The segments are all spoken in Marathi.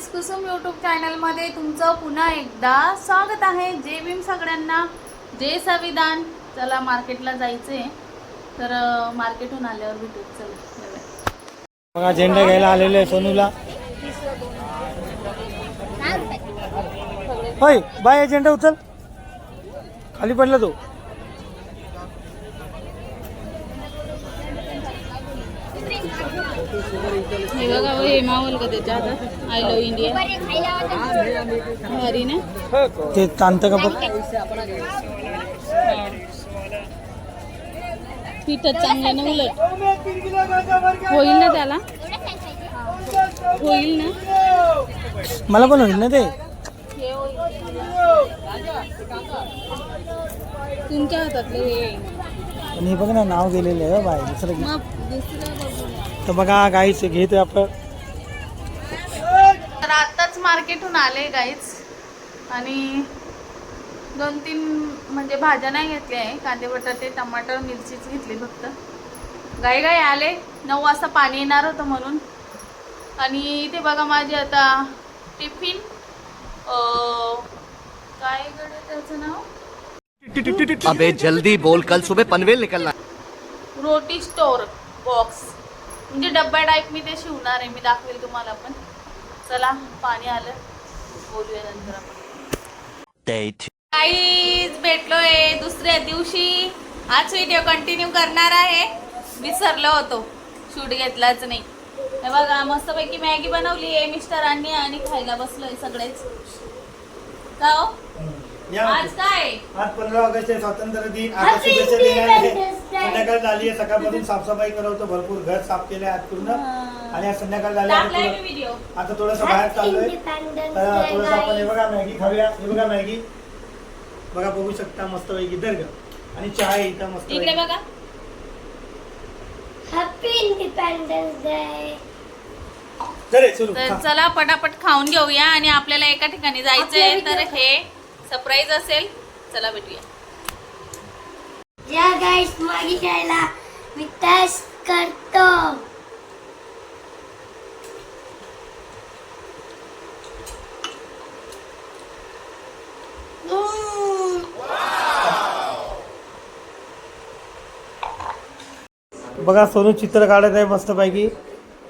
मिस कुसुम यूट्यूब चॅनलमध्ये तुमचं पुन्हा एकदा स्वागत आहे. जे भीम सगळ्यांना. जे संविधान. चला मार्केटला जायचं आहे तर मार्केटहून आल्यावर भेटू चला बघा झेंडा घ्यायला आलेले आहे सोनूला. होय बाय झेंडा उचल. खाली पडला तो. हे बघा हो, हे मावल का त्याच्या हातात आय लव्ह इंडिया भारी ना ते तांत का बघ? पिठच चांगलं ना उलट. होईल ना त्याला? होईल ना? मला पण होईल ना ते. तुमच्या हातातलं हे. पण हे बघ ना नाव गेलेलं आहे हो बाय दुसरं दुसरं. तर बघा गाईच घेतोय आपण. तर आत्ताच मार्केटहून आले गाईच आणि दोन तीन म्हणजे भाज्या नाही घेतल्या आहे. कांदे बटाटे टमाटर मिरचीच घेतली फक्त. गाई गाई आले. नऊ वाजता पाणी येणार होतं म्हणून. आणि इथे बघा माझे आता टिफिन. काय गडे त्याचं नाव? अबे जल्दी बोल. कल सुबह पनवेल निकलना. रोटी स्टोर बॉक्स म्हणजे डब्बा टाईप मी ते शिवणार आहे मी दाखवेल तुम्हाला पण. चला पाणी आलं. बोलूया नंतर आपण. काहीच भेटलोय दुसऱ्या दिवशी. आज व्हिडिओ कंटिन्यू करणार आहे. विसरलो होतो. शूट घेतलाच नाही. हे बघा मस्तपैकी मॅगी बनवली आहे मिस्टरांनी आणि खायला बसलोय सगळेच. का हो? आज काय? आज पंधरा ऑगस्ट आहे स्वातंत्र्य दिन आता शुभेच्छा देणार आहे संध्याकाळ झाली आहे सकाळपासून साफसफाई करवतो भरपूर घर साफ केले आज पूर्ण. आणि आज संध्याकाळ झाली आहे. टाकलाय आता मी व्हिडिओ. थोडं- आता थोडंसं बाहेर चाललोय. तर थोडंसं आपण हे बघा मॅगी खाऊया. हे बघा मॅगी. बघा बघू शकता मस्त पैकी. दर्ग आणि चहा आहे इथं मस्त इकडे बघा. हॅपी इंडिपेंडन्स डे चले सुरू. तर खा. चला पटापट खाऊन घेऊया आणि आपल्याला एका ठिकाणी जायचंय तर हे सरप्राईज असेल चला भेटूया. या गाईस मागी खायला मी टेस्ट करतो. बघा सोनू चित्र काढत आहे मस्तपैकी.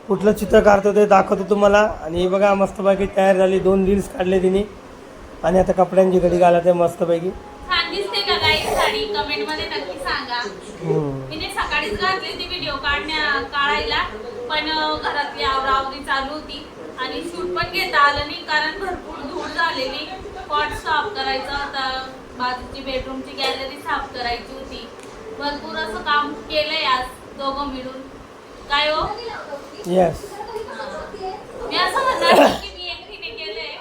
कुठलं चित्र काढतो ते दाखवतो तुम्हाला. आणि हे बघा मस्तपैकी तयार झाली. दोन रील्स काढले तिने. आणि आता कपड्यांची घडी घालत आहे मस्तपैकी. छान दिसते का काही साडी? कमेंटमध्ये नक्की सांगा. मी ते सकाळीच घातली ती व्हिडिओ काढण्या काढायला पण घरातली आवरावरी चालू होती. आणि शूट पण घेता आलं नाही कारण भरपूर धूळ झालेली. पॉट साफ करायचा होता. बाजूची बेडरूमची गॅलरी साफ करायची होती. भरपूर असं काम केलंय आज दोघं मिळून. काय हो? येस मी असं म्हणणार नाही की मी एकटीने केलंय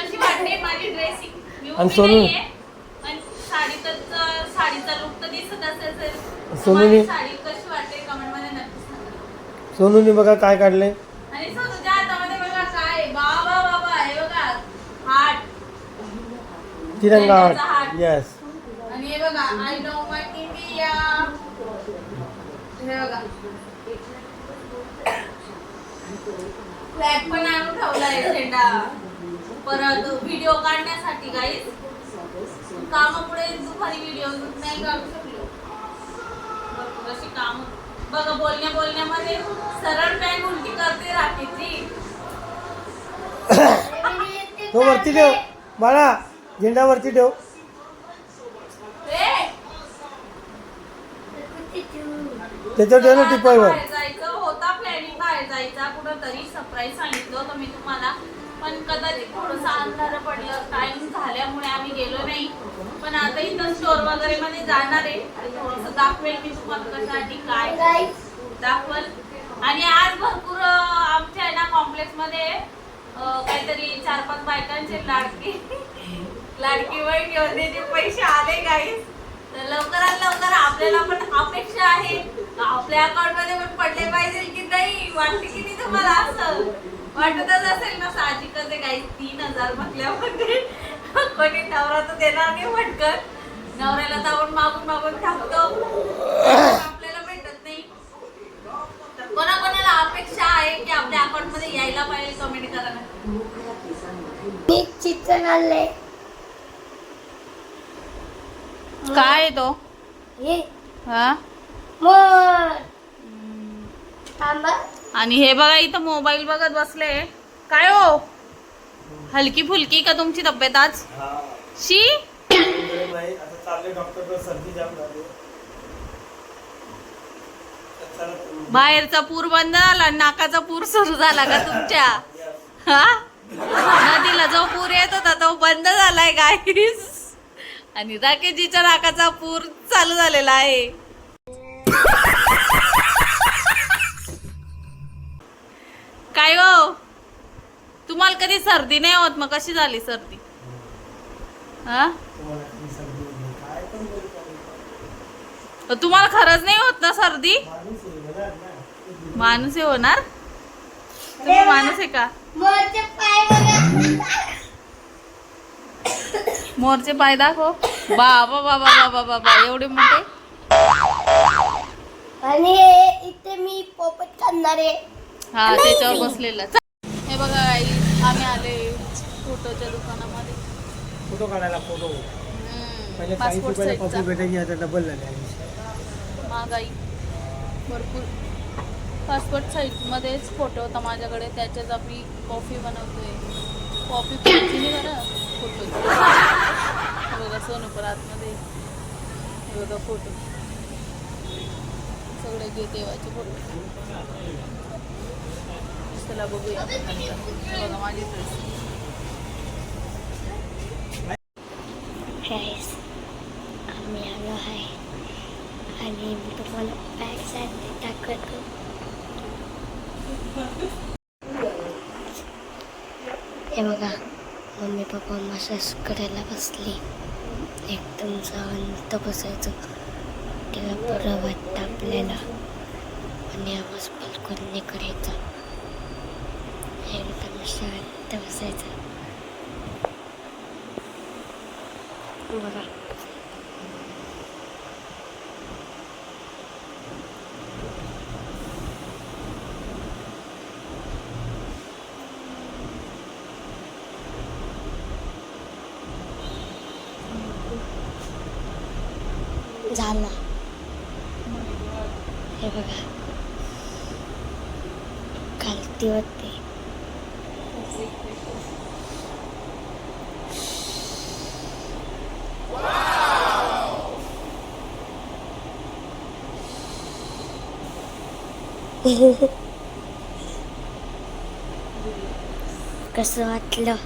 कशी वाटते माझी ड्रेसिंग मी आणि सोनू? सोनूनी- सोनूने बघा काय आहे? हार्ट तिरंगा हात. येस आणि हे बघा आय नो माय इंडिया हे बघा. फ्लॅग पण आणून ठेवलाय झेंडा. परत व्हिडिओ काढण्यासाठी गाईस कामामुळे दुपारी व्हिडिओ नाही काढू शकलो. भरपूर अशी काम. बघा बोलण्या बोलण्यामध्ये सरळ पॅन उलटी करते रात्रीची. तो वरती ठेव. बाळा झेंडा वरती ठेव. त्याच्यावर ठेव ना टिपाईवर. जायचं होता प्लॅनिंग बाहेर जायचा कुठं तरी सरप्राईज सांगितलं होतं मी तुम्हाला. पण कदाचित थोडंसं अंधार पडलं टाइम झाल्यामुळे आम्ही गेलो नाही. पण आता इथं स्टोर वगैरे मध्ये जाणार आहे. आणि थोडंसं दाखवेल मी तुम्हाला कशासाठी काय दाखवल. आणि आज भरपूर आमच्या आहे ना कॉम्प्लेक्समध्ये काहीतरी चार पाच बायकांचे लाडकी लाडकी बहीण योजनेचे पैसे आले गाईस तर लवकरात लवकर आपल्याला पण अपेक्षा आहे. आपल्या अकाउंटमध्ये पण पडले पाहिजे की नाही वाटते की नाही तुम्हाला असं? वाटतच असेल ना साहजिकच आहे काही तीन हजार म्हटल्यामध्ये कोणी नवरा तर देणार नाही पटकन नवऱ्याला जाऊन मागून मागून टाकतो आपल्याला भेटत नाही. कोणाकोणाला अपेक्षा आहे की आपल्या अकाउंटमध्ये यायला पाहिजे कमेंट करा ना मी काय आहे तो? हे. हा? मोर. थांबा. आणि हे बघा इथं मोबाईल बघत बसले. काय हो? हलकी फुलकी का तुमची तब्येत आज? शी? बाहेरचा पूर बंद झाला आणि नाकाचा पूर सुरू झाला का तुमच्या? हा? नदीला जो पूर येत होता तो बंद झालाय गाईस आणि राकेशजीच्या नाकाचा पूर चालू झालेला आहे काय हो तुम्हाला कधी सर्दी नाही होत मग कशी झाली सर्दी? हा? तुम्हाला खरंच नाही होत ना सर्दी? माणूस आहे, होणार? तुम्ही माणूस आहे का? मोरचे पाय बघा. मोरचे पाय दाखव. बाबा बाबा बाबा बाबा एवढे मोठे? आणि इथे मी पोपट खाणार आहे. हा त्याच्यावर बसलेला. हे बघा आई. आम्ही आले फोटोच्या दुकानामध्ये. फोटो काढायला फोटो. पहिले पासपोर्ट रुपयाला कॉफी साईजचा भेटायची आता डबल झाली महागाई भरपूर. पासपोर्ट साईजमध्येच फोटो होता माझ्याकडे त्याच्यात आम्ही कॉफी बनवतोय. कॉफी प्यायची नाही बरं. फोटो बघा सोनूपर आतमध्ये. हे बघा फोटो सगळे गे देवाचे फोटो चला बघूया. बघा माझी ड्रेस आम्ही आलो आहे. आणि मी तुम्हाला बॅग साईड दाखवतो. हे बघा मम्मी पप्पा मसाज करायला बसली. एकदम शांत बसायचं. तेव्हा बरं वाटतं आपल्याला. आणि आवाज बिलकुल नाही करायचा. एकदम शांत बसायचं बघा झाला हे बघा खालती होते कसं वाटलं?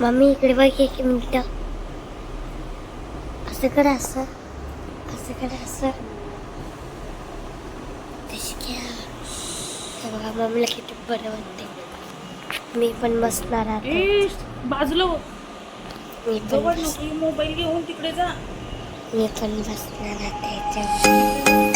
मम्मी इकडे बघ एक मिनिट. असं कर असं असं कर असं हे बघा मम्मीला किती बरं वाटते मी पण बसणार आता. बाजूला मी पण मोबाईल घेऊन तिकडे जा. मी पण बसणार आता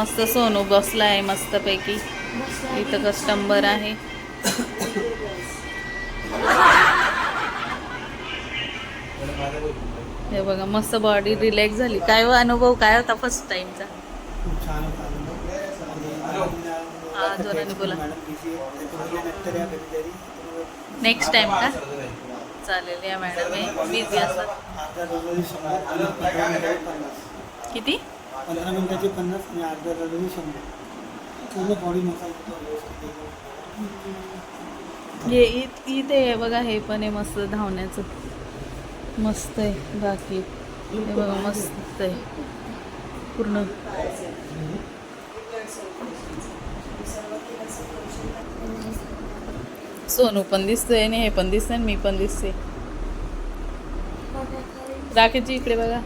मस्त सोनू बसला आहे मस्तपैकी. इथं कस्टंबर आहे. हे बघा मस्त बॉडी रिलॅक्स झाली. काय व अनुभव काय होता फर्स्ट टाइमचा हा जोराने बोला. नेक्स्ट टाइम का? चालेल या मॅडम बिझी असतात. किती? पंधरा मिनिटाची पन्नास आणि अर्धा रविवारी शंभर. पूर्ण बॉडी मसाज होतो हे इत- इथे आहे बघा हे पण आहे मस्त धावण्याचं. मस्त आहे बाकी. हे बघा मस्त आहे. पूर्ण. सोनू पण दिसतोय आणि हे पण दिसतंय मी पण दिसते. राखेची इकडे बघा.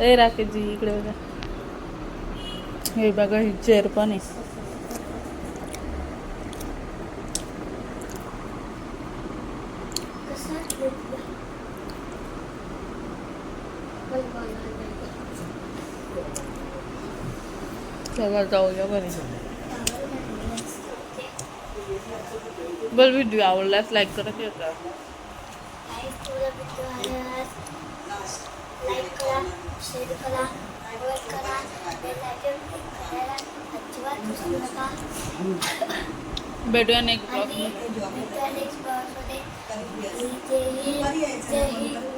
ए राकेशजी इकडे बघा. हे बघा ही चेअर पण आहे. जाऊया बरे बरं व्हिडिओ आवडल्यास लाईक करा शेअर करा. लाईक करा शेअर करा कमेंट करा बेल आयकॉन क्लिक करायला अजिबात विसरू नका भेटूया नेक्स्ट ब्लॉग आणि भेटूया नेक्स्ट ब्लॉगमध्ये जय हिंद जय हिंद जय हिंद